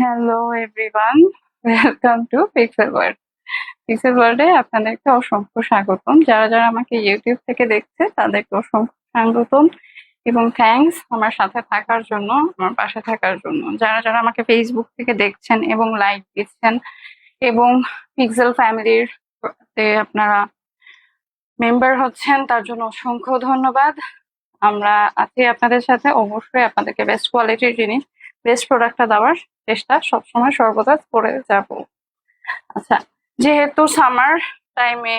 Hello everyone welcome to pixel world pixel ওয়ার্ল্ডে আপনাদেরকে অসংখ্য স্বাগতম। যারা যারা আমাকে ইউটিউব থেকে দেখছে, তাদেরকে অসংখ্য স্বাগতম এবং থ্যাঙ্কস আমার সাথে থাকার জন্য, আমার পাশে থাকার জন্য। যারা যারা আমাকে ফেসবুক থেকে দেখছেন এবং লাইক দিচ্ছেন এবং পিক্সেল ফ্যামিলির আপনারা মেম্বার হচ্ছেন, তার জন্য অসংখ্য ধন্যবাদ। আমরা আছি আপনাদের সাথে। অবশ্যই আপনাদেরকে বেস্ট কোয়ালিটির জিনিস বেস্ট প্রোডাক্টটা দেওয়ার চেষ্টা সবসময় সর্বদা করে যাব। আচ্ছা যেহেতু সামার টাইমে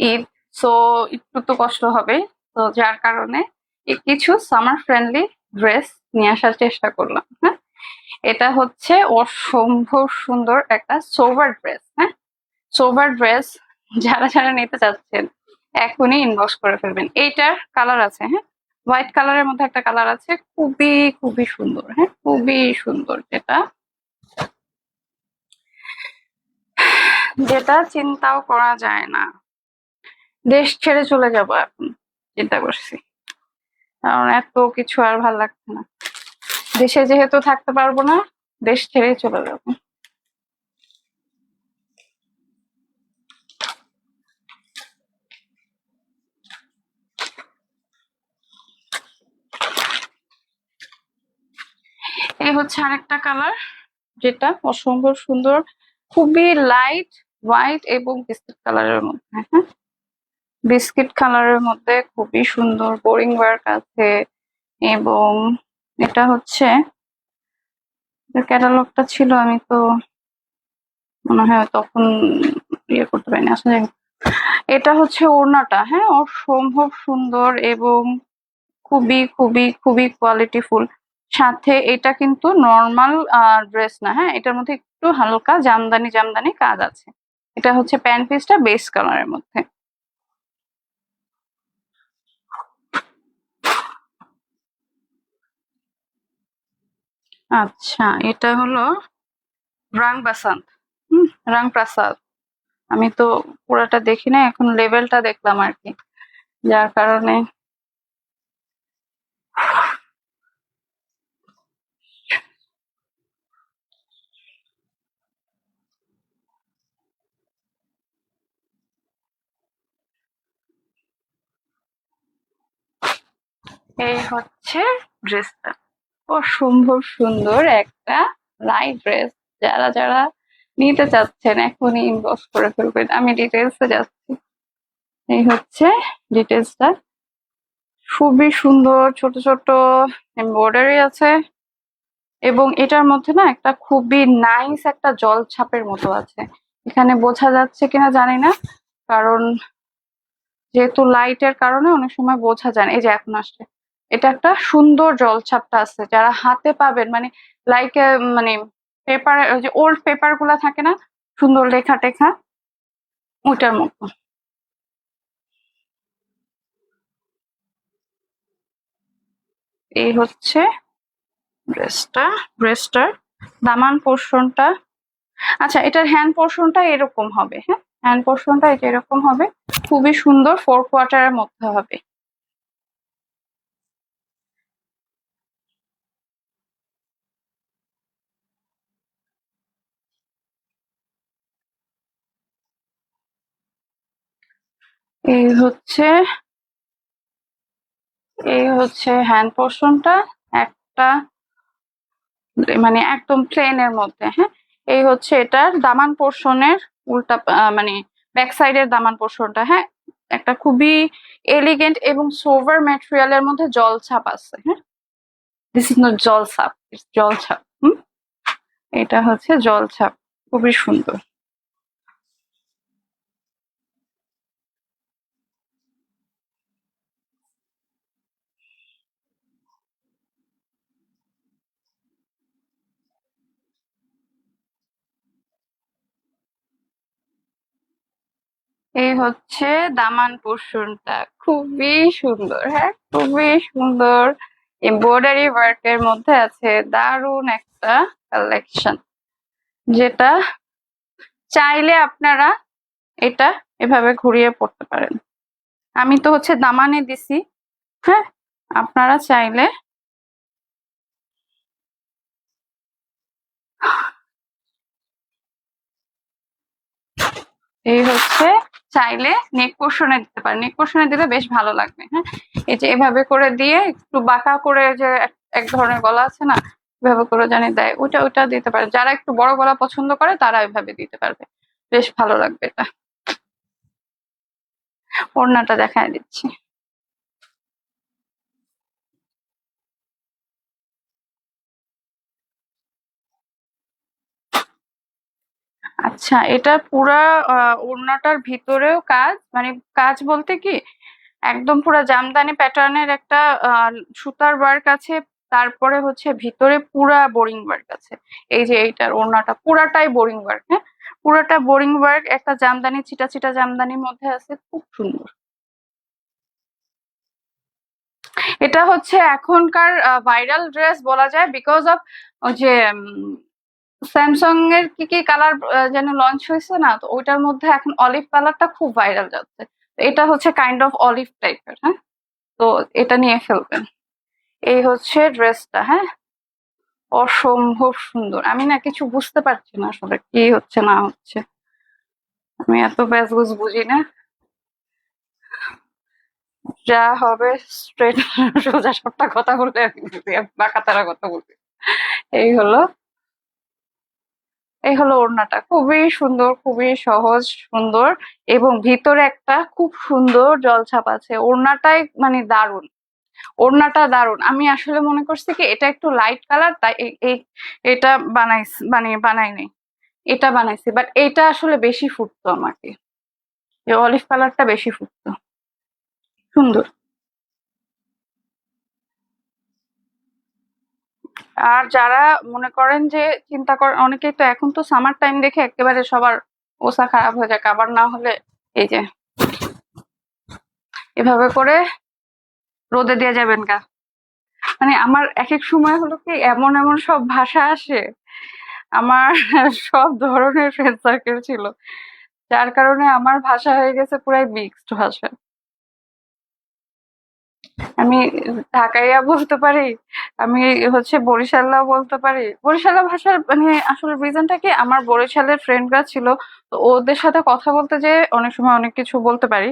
ঈদ সো একটু তো কষ্ট হবে তো যার কারণে কিছু সামার ফ্রেন্ডলি ড্রেস নিয়ে আসার চেষ্টা করলাম হ্যাঁ? এটা হচ্ছে অসম্ভব সুন্দর একটা সোভার ড্রেস হ্যাঁ? সোভার ড্রেস যারা যারা নিতে চাচ্ছেন, এখনই ইনবক্স করে ফেলবেন। এইটার কালার আছে হ্যাঁ? হোয়াইট কালারের মধ্যে একটা কালার আছে, খুবই খুবই সুন্দর হ্যাঁ? খুবই সুন্দর যেটা। যেটা চিন্তাও করা যায় না। দেশ ছেড়ে চলে যাব এখন, চিন্তা করছি। কারণ এত কিছু আর ভালো লাগছে না। দেশে যেহেতু থাকতে পারব না, দেশ ছেড়ে চলে যাব এই হচ্ছে আরেকটা কালার, যেটা অসম্ভব সুন্দর, খুবই লাইট হোয়াইট এবং বিস্কিট কালারের মধ্যে হ্যাঁ। বিস্কিট কালারের মধ্যে খুবই সুন্দর বোরিং ওয়ার্ক আছে এবং এটা হচ্ছে ক্যাটালগটা ছিল আমি তো মনে হয় তখন ইয়ে করতে পারিনি, আসলে এটা হচ্ছে ওড়নাটা হ্যাঁ অসম্ভব সুন্দর এবং খুবই খুবই খুবই কোয়ালিটিফুল সাথে এটা কিন্তু নর্মাল ড্রেস না হ্যাঁ? এটার মধ্যে একটু হালকা জামদানি জামদানি কাজ আছে। এটা হচ্ছে প্যান্ট পিসটা বেস কালারের মধ্যে। আচ্ছা এটা হলো রাং বাসান্ত। হুম, রাং প্রাসাদ। আমি তো পুরাটা দেখি না, এখন লেভেলটা দেখলাম আর কি। যার কারণে এই হচ্ছে ড্রেসটা। অসম্ভব সুন্দর একটা লাইট ড্রেস। যারা যারা নিতে চাচ্ছেন, এখনই ইনবক্স করে ফেলবেন। আমি ডিটেলসে যাচ্ছি। এই হচ্ছে ডিটেলসটা খুবই সুন্দর, ছোট ছোট এমব্রয়ডারি আছে। এবং এটার মধ্যে না একটা খুবই নাইস একটা জল ছাপের মতো আছে। এখানে বোঝা যাচ্ছে কিনা জানি না। কারণ যেহেতু লাইটের কারণে অনেক সময় বোঝা যায় এই যে এখন আসছে। এটা একটা সুন্দর জলছাপটা আছে। যারা হাতে পাবেন মানে লাইক মানে পেপার যে ওল্ড পেপারগুলা থাকে না, সুন্দর লেখা টেখা, ওইটার মতো। এই হচ্ছে ড্রেসটা ড্রেসটার দামান পোর্শনটা। আচ্ছা এটার হ্যান্ড পোর্শনটা এরকম হবে হ্যাঁ? হ্যান্ড পোর্শনটা এটা এরকম হবে। খুবই সুন্দর ফোর কোয়ার্টারের মধ্যে হবে। এই হচ্ছে এই হচ্ছে হ্যান্ড পোর্শনটা একটা মানে একদম প্লেনের মধ্যে হ্যাঁ? এই হচ্ছে এটার দামান পোর্শনের উল্টা মানে ব্যাক সাইডের দামান পোর্শনটা হ্যাঁ? একটা খুবই এলিগেন্ট এবং সোভার ম্যাটেরিয়ালের মধ্যে জলছাপ আছে হ্যাঁ? দিস ইজ নট জলছাপ জলছাপ হুম? এটা হচ্ছে জলছাপ খুবই সুন্দর। এই হচ্ছে দামান পোর্শনটা খুবই সুন্দর হ্যাঁ? খুবই সুন্দর। এমব্রয়ডারি ওয়ার্কের মধ্যে আছে দারুণ একটা কালেকশন যেটা চাইলে আপনারা এটা এভাবে ঘুরিয়ে পড়তে পারেন। আমি তো হচ্ছে দামানে দিছি হ্যাঁ? আপনারা চাইলে এই হচ্ছে চাইলে নেক পোর্শনে দিতে পারেন। নেক পোর্শনে দিলে বেশ ভালো লাগবে হ্যাঁ? এই যে এভাবে করে দিয়ে একটু বাঁকা করে যে এক- ধরনের গলা আছে না, এভাবে করে জানি দেয়। ওটা ওটা দিতে পারে যারা একটু বড় গলা পছন্দ করে, তারা এভাবে দিতে পারবে। বেশ ভালো লাগবে এটা। ওড়নাটা দেখায় দিচ্ছি। আচ্ছা এটা পুরা ওড়নাটার ভিতরেও কাজ? মানে কাজ বলতে কি? একদম পুরা জামদানি প্যাটার্নের একটা সুতার ওয়ার্ক আছে, তারপরে হচ্ছে ভিতরে পুরা বোরিং ওয়ার্ক আছে। এই যে এইটার ওড়নাটা, পুরাটাই বোরিং ওয়ার্ক হ্যাঁ? পুরাটা বোরিং ওয়ার্ক একটা জামদানি চিটা চিটা জামদানির মধ্যে আছে, খুব সুন্দর। এটা হচ্ছে এখনকার ভাইরাল ড্রেস বলা যায় বিকজ অফ যে স্যামসাং এর কি কি কালার যেন লঞ্চ হয়েছে না, তো ওইটার মধ্যে এখন অলিভ কালারটা খুব ভাইরাল যাচ্ছে। এটা হচ্ছে কাইন্ড অফ অলিভ টাইপের হ্যাঁ? তো এটা নিয়ে ফেলবেন। এই হচ্ছে ড্রেসটা হ্যাঁ? অসম্ভব সুন্দর। আমি না কিছু বুঝতে পারছি না আসলে কি হচ্ছে, না হচ্ছে। আমি এত ব্যাজগুজ বুঝি না। যা হবে স্ট্রেট সোজা সবটা কথা বলতে আমি বাঁকা তারা কথা বলতে এই হলো এই হলো ওড়নাটা। খুবই সুন্দর, খুবই সহজ, সুন্দর এবং ভিতরে একটা খুব সুন্দর জলছাপ আছে। ওড়নাটাই মানে দারুণ। ওড়নাটা দারুণ। আমি আসলে মনে করছি কি, এটা একটু লাইট কালার তাই এই- এই এটা বানাইস মানে বানাই নাই। এটা বানাইছি বাট এটা আসলে বেশি ফুটতো আমাকে। অলিভ কালারটা বেশি ফুটতো। সুন্দর। আর যারা মনে করেন যে চিন্তা করেন অনেকেই তো এখন তো সামার টাইম দেখে একেবারে সবার ওসা খারাপ হয়ে যায় কাবার না হলে এই যে এভাবে করে রোদে দিয়ে যাবেন গা। মানে আমার এক এক সময় হলো কি এমন এমন সব ভাষা আসে, আমার সব ধরনের ফ্রেন্ড সার্কেল ছিল, যার কারণে আমার ভাষা হয়ে গেছে পুরাই মিক্সড ভাষা। আমি ঢাকাইয়া বলতে পারি, আমি হচ্ছে বরিশাল্লা বলতে পারি। বরিশাল্লা ভাষার মানে আসলে রিজনটা কি? আমার বরিশালের ফ্রেন্ডরা ছিল, তো ওদের সাথে কথা বলতে যে অনেক সময় অনেক কিছু বলতে পারি।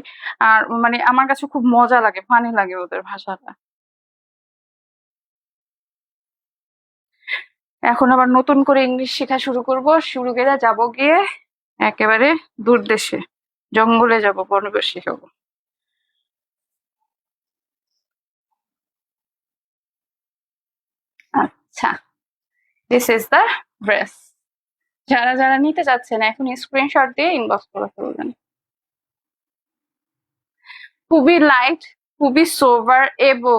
আর মানে আমার কাছে খুব মজা লাগে ফানি লাগে ওদের ভাষাটা। এখন আবার নতুন করে ইংলিশ শেখা শুরু করব। শুরু করে যাব গিয়ে, একেবারে দূর দেশে, জঙ্গলে যাব, বনবাসী হব আচ্ছা দিস ইজ দ্য ড্রেস যারা যারা নিতে চাচ্ছেন, এখন স্ক্রিনশট দিয়ে ইনবক্স করে ফেলবেন। খুবই লাইট খুবই সোভার এবং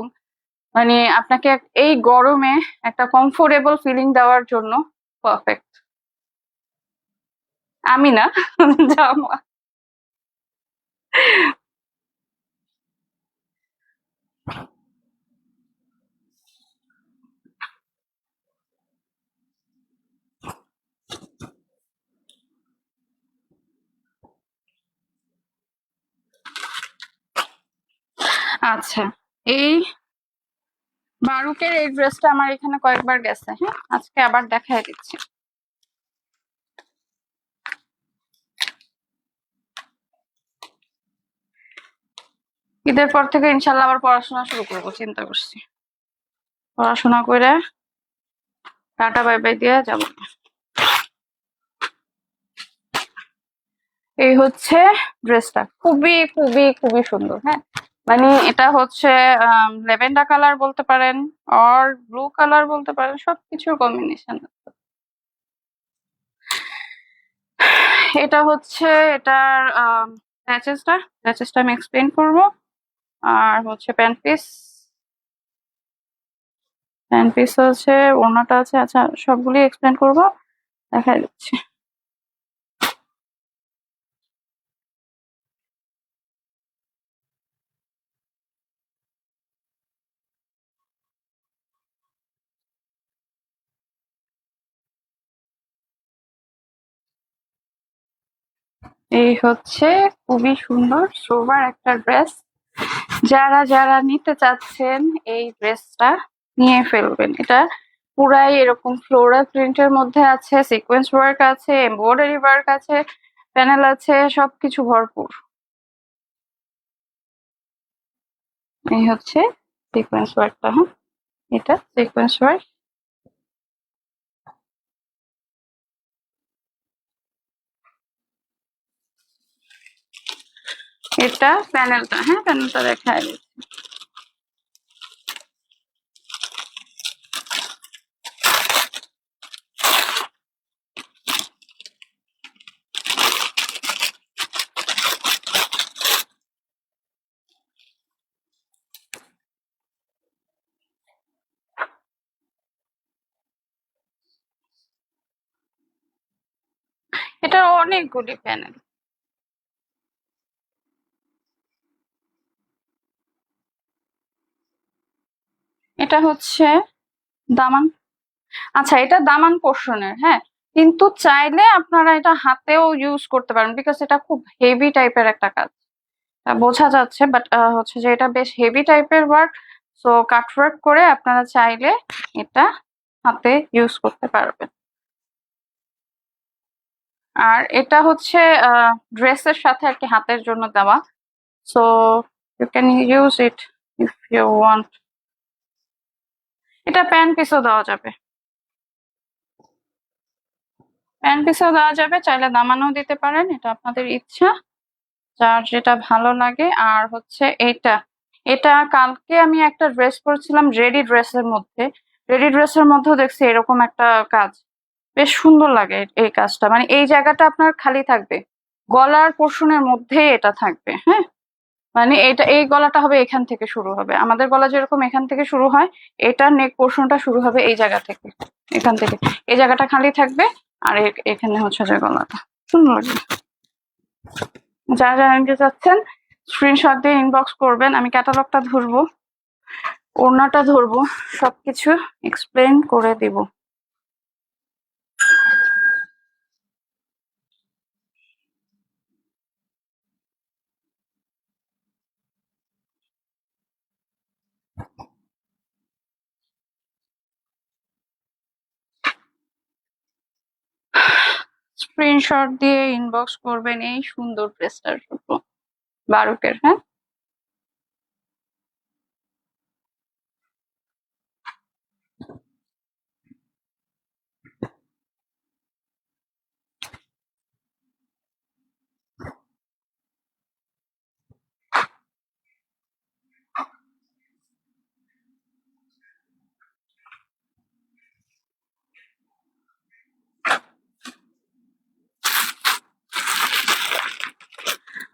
মানে আপনাকে এই গরমে একটা কমফোর্টেবল ফিলিং দেওয়ার জন্য পারফেক্ট আমি না, জামা। আচ্ছা এই বারুকের এই ড্রেসটা আমার এখানে কয়েকবার গেছে হ্যাঁ? আজকে আবার দেখাই দিচ্ছি। ঈদের পর থেকে ইনশাল্লাহ আবার পড়াশোনা শুরু করব, চিন্তা করছি। পড়াশোনা করে টাটা, বাই বাই দিয়ে যাব। এই হচ্ছে ড্রেসটা খুবই খুবই খুবই সুন্দর হ্যাঁ? মানে এটা হচ্ছে লেভেন্ডার কালার বলতে পারেন অর ব্লু কালার বলতে পারেন, সবকিছুর কম্বিনেশন এটা হচ্ছে, এটার প্যাচেসটা প্যাচেসটা আমি এক্সপ্লেন করব। আর হচ্ছে প্যান্ট পিস। প্যান্ট পিস হচ্ছে, ওড়নাটা আছে আচ্ছা সবগুলি এক্সপ্লেন করব দেখা যাচ্ছে এই হচ্ছে খুবই সুন্দর সোবার একটা ড্রেস। যারা যারা নিতে চাচ্ছেন এই ড্রেসটা নিয়ে ফেলবেন। এটা পুরাই এরকম ফ্লোরাল প্রিন্টের মধ্যে আছে সিকোয়েন্স ওয়ার্ক আছে এমব্রয়ডারি ওয়ার্ক আছে প্যানেল আছে, সবকিছু ভরপুর। এই হচ্ছে সিকোয়েন্স ওয়ার্কটা হ্যাঁ? এটা সিকোয়েন্স ওয়ার্ক এটা প্যানেলটা হ্যাঁ প্যানেলটা দেখা দিচ্ছি। এটা অনেকগুলি প্যানেল। এটা হচ্ছে দামান। আচ্ছা এটা দামান পোর্শনের হ্যাঁ? কিন্তু চাইলে আপনারা এটা হাতেও ইউজ করতে পারেন বিকজ এটা খুব হেভি টাইপের একটা কাজ। বোঝা যাচ্ছে বাট হচ্ছে যে এটা বেশ হেভি টাইপের ওয়ার্ক সো কাট ওয়ার্ক করে আপনারা চাইলে এটা হাতে ইউজ করতে পারবেন। আর এটা হচ্ছে ড্রেসের সাথে আর কি হাতের জন্য দেওয়া। So you can use it if you want এটা প্যান পিসও দেওয়া যাবে। প্যান পিসও দেওয়া যাবে, চাইলে দামানো দিতে পারেন, এটা আপনাদের ইচ্ছা। যার যেটা ভালো লাগে, আর হচ্ছে এটা। এটা কালকে আমি একটা ড্রেস পরেছিলাম রেডি ড্রেসের মধ্যে। রেডি ড্রেসের মধ্যেও দেখছি এরকম একটা কাজ। বেশ সুন্দর লাগে এই কাজটা। মানে এই জায়গাটা আপনার খালি থাকবে। গলার পোর্শনের মধ্যেই এটা থাকবে হ্যাঁ? মানে এটা, এই গলাটা হবে এখান থেকে শুরু হবে। আমাদের গলা যেরকম এখান থেকে শুরু হয় এটার নেক পোর্শনটা শুরু হবে এই জায়গা থেকে, এখান থেকে। এই জায়গাটা খালি থাকবে আর এখানে হচ্ছে যে গলাটা। সুন্দর যারা যারা নিতে চাচ্ছেন স্ক্রিনশট দিয়ে ইনবক্স করবেন। আমি ক্যাটালগটা ধরবো, ওড়নাটা ধরবো, সবকিছু এক্সপ্লেন করে দিব। স্ক্রিনশট দিয়ে ইনবক্স করবেন এই সুন্দর জন্য। বারুকের হ্যাঁ?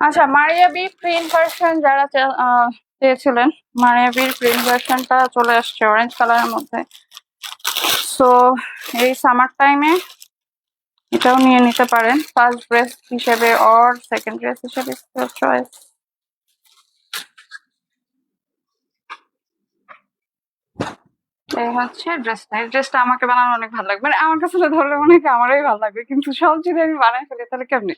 আচ্ছা মারিয়া বি প্রিন্ট ভার্সন যারা চেয়েছিলেন, মারিয়া বির প্রিন্ট ভার্সনটা চলে আসছে অরেঞ্জ কালারের মধ্যে। সো এই সামার টাইমে এটাও নিয়ে নিতে পারেন। ফার্স্ট ড্রেস হিসেবে অর সেকেন্ড ড্রেস হিসেবে চয়েস এই হচ্ছে এই আমাকে বানানো অনেক ভালো লাগবে। মানে আমার কাছে ধরলে মনে হয় কি আমারই ভালো লাগবে, কিন্তু সব যদি আমি বানাই ফেলি, তাহলে কেমনি?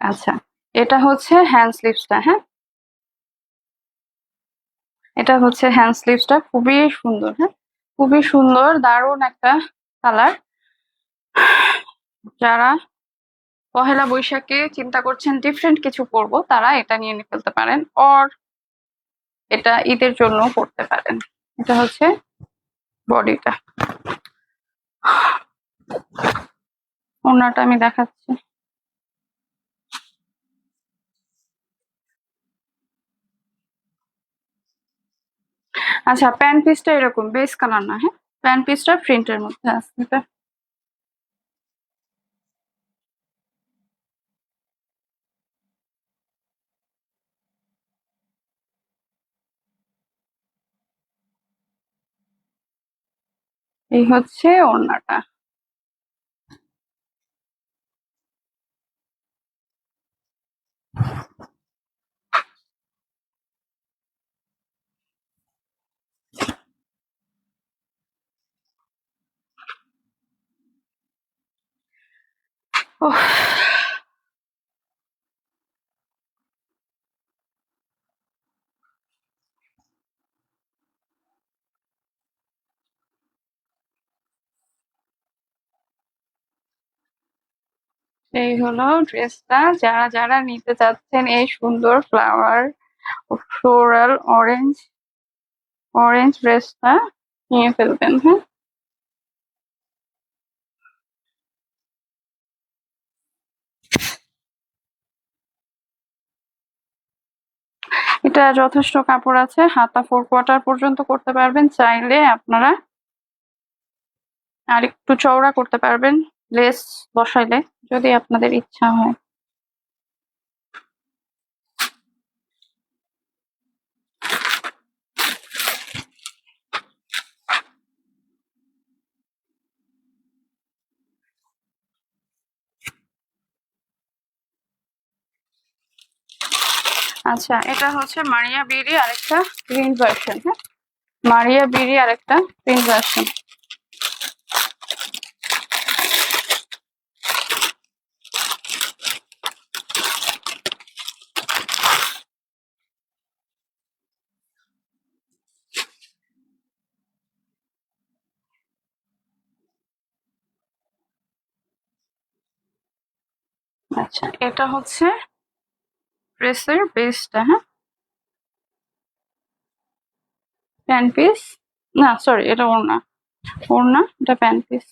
আচ্ছা এটা হচ্ছে হ্যান্ড স্লিভসটা হ্যাঁ? এটা হচ্ছে হ্যান্ড স্লিভসটা খুবই সুন্দর হ্যাঁ? খুবই সুন্দর, দারুণ একটা কালার যারা পহেলা বৈশাখে চিন্তা করছেন ডিফারেন্ট কিছু পরবো, তারা এটা নিয়ে নিয়ে ফেলতে পারেন অর এটা ঈদের জন্য করতে পারেন। এটা হচ্ছে বডিটা ওনাটা আমি দেখাচ্ছি। আচ্ছা প্যান্ট পিসটা এরকম বেস কালার না হ্যাঁ? প্যান্ট পিসটা প্রিন্টের মধ্যে আছে। এই হচ্ছে ওড়নাটা। এই হলো ড্রেসটা। যারা যারা নিতে চাচ্ছেন এই সুন্দর ফ্লাওয়ার ফ্লোরাল অরেঞ্জ অরেঞ্জ ড্রেসটা নিয়ে ফেলবেন হ্যাঁ? এটা যথেষ্ট কাপড় আছে, হাতা ফোর কোয়ার্টার পর্যন্ত করতে পারবেন। চাইলে আপনারা আর একটু চওড়া করতে পারবেন। লেস বসাইলে যদি আপনাদের ইচ্ছা হয়। আচ্ছা এটা হচ্ছে মারিয়া বিড়ি আরেকটা প্রিন্ট ভার্সন হ্যাঁ? মারিয়া বিড়ি আরেকটা প্রিন্ট ভার্সন আচ্ছা। এটা হচ্ছে ড্রেসের বেসটা হ্যাঁ? প্যান পিস না সরি এটা ওড়না। ওড়না, এটা প্যান পিস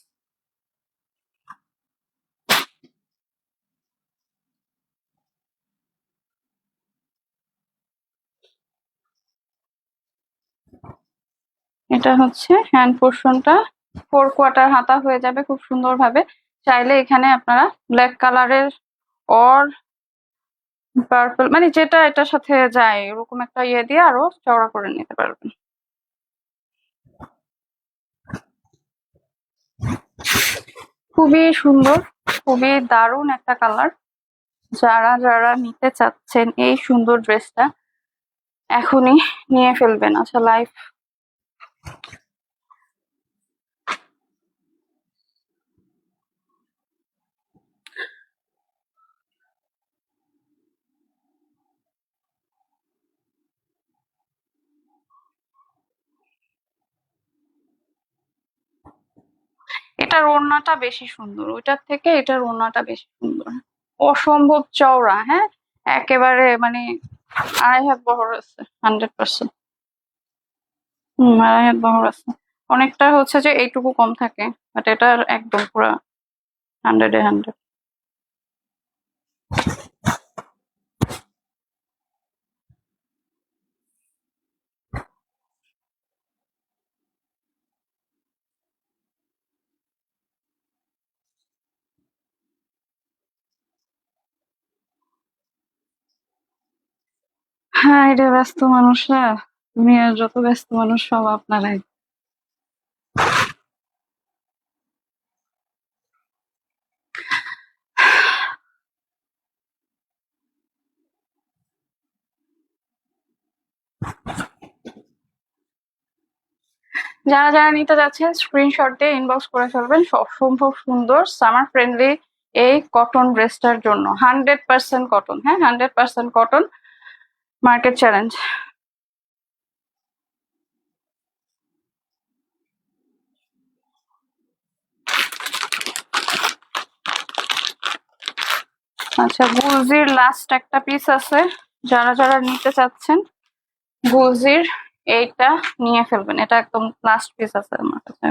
এটা হচ্ছে হ্যান্ড পোর্শনটা ফোর কোয়ার্টার হাতা হয়ে যাবে খুব সুন্দরভাবে। চাইলে এখানে আপনারা ব্ল্যাক কালারের অর পার্পল মানে যেটা এটার সাথে যায়, এরকম একটা ইয়ে দিয়ে আরও চওড়া করে নিতে পারবেন। খুবই সুন্দর, খুবই দারুণ একটা কালার। যারা যারা নিতে চাচ্ছেন এই সুন্দর ড্রেসটা, এখনই নিয়ে ফেলবেন আচ্ছা লাইভ এটার ওড়নাটা বেশি সুন্দর, ওইটার থেকে এটার ওড়নাটা বেশি সুন্দর। অসম্ভব চওড়া হ্যাঁ? একেবারে মানে আড়াই হাত বহর আছে হান্ড্রেড পার্সেন্ট হম, আড়াই হাত বহর আছে। অনেকটা হচ্ছে যে এইটুকু কম থাকে বাট এটার একদম পুরা হান্ড্রেড হান্ড্রেড হ্যাঁ এটা ব্যস্ত মানুষরা। দুনিয়ার যত ব্যস্ত মানুষ, সব আপনারাই। যারা যারা নিতে যাচ্ছেন স্ক্রিনশট দিয়ে ইনবক্স করে ফেলবেন। সম্ভব সুন্দর সামার ফ্রেন্ডলি এই কটন ড্রেসটার জন্য। হান্ড্রেড পার্সেন্ট কটন হ্যাঁ? Hundred percent cotton market challenge আচ্ছা গুলজির লাস্ট একটা পিস আছে। যারা যারা নিতে চাচ্ছেন, গুলজির এইটা নিয়ে ফেলবেন। এটা একদম লাস্ট পিস আছে আমার কাছে।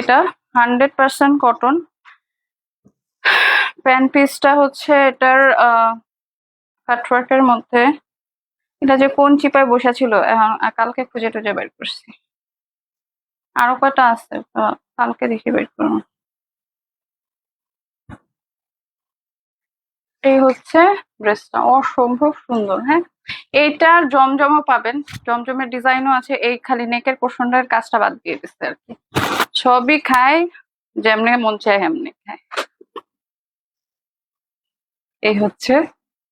এটা হান্ড্রেড পার্সেন্ট কটন প্যান্ট পিসটা হচ্ছে এটার কাটওয়ার্কের মধ্যে। এটা যে কোন চিপায় বসা ছিল, এখন কালকে খুঁজে টুজে বের করছি। আরও কটা আছে? কালকে দেখে বের করব। এই হচ্ছে ড্রেসটা অসম্ভব সুন্দর হ্যাঁ? এইটার জমজমও পাবেন। জমজমের ডিজাইনও আছে। এই খালি নেকের পোর্শনটার কাজটা বাদ দিয়ে দিচ্ছে আর কি। সবই খায়, যেমনি মন চায়, হেমনি খায়। এই হচ্ছে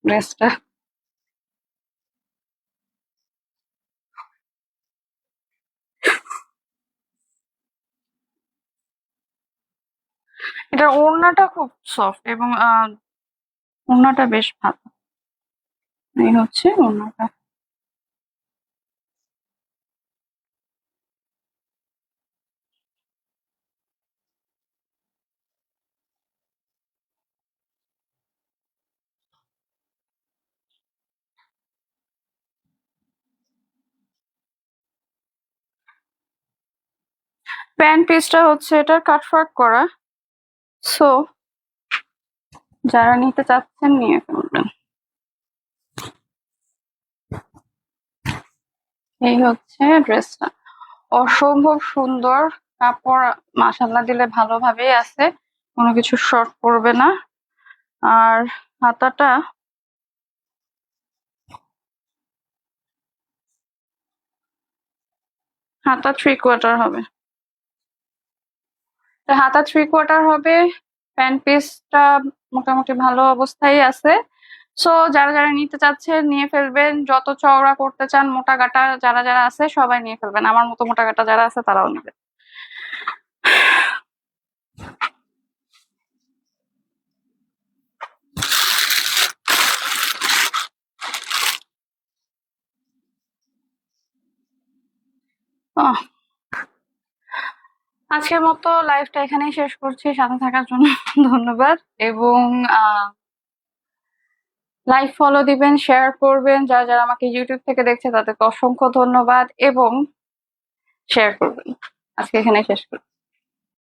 ড্রেসটা এটা ওড়নাটা খুব সফট এবং ওড়নাটা বেশ ভালো। এই হচ্ছে ওড়নাটা। প্যান্ট পিসটা হচ্ছে এটার কাটফার্ক করা। সো যারা নিতে চাচ্ছেন নিয়ে ফেলবেন। এই হচ্ছে ড্রেসটা। অসম্ভব সুন্দর কাপড় মাসাল্লা দিলে ভালোভাবেই আছে, কোনো কিছু শর্ট পড়বে না। আর হাতাটা হাতা থ্রি কোয়ার্টার হবে। হাতা থ্রি কোয়ার্টার হবে প্যান্ট পিসটা মোটামুটি ভালো অবস্থায় আছে। সো যারা যারা নিতে চাচ্ছেন, নিয়ে ফেলবেন। যত চওড়া করতে চান, মোটা গাটা যারা যারা আছে, সবাই নিয়ে ফেলবেন। আমার মতো মোটা গাটা যারা আছে, তারাও নেবেন। আহ আজকের মতো লাইভটা এখানেই শেষ করছি। সাথে থাকার জন্য ধন্যবাদ। এবং লাইভ ফলো দিবেন শেয়ার করবেন। যারা যারা আমাকে ইউটিউব থেকে দেখছে, তাদেরকে অসংখ্য ধন্যবাদ। এবং শেয়ার করবেন। আজকে এখানে শেষ করছি।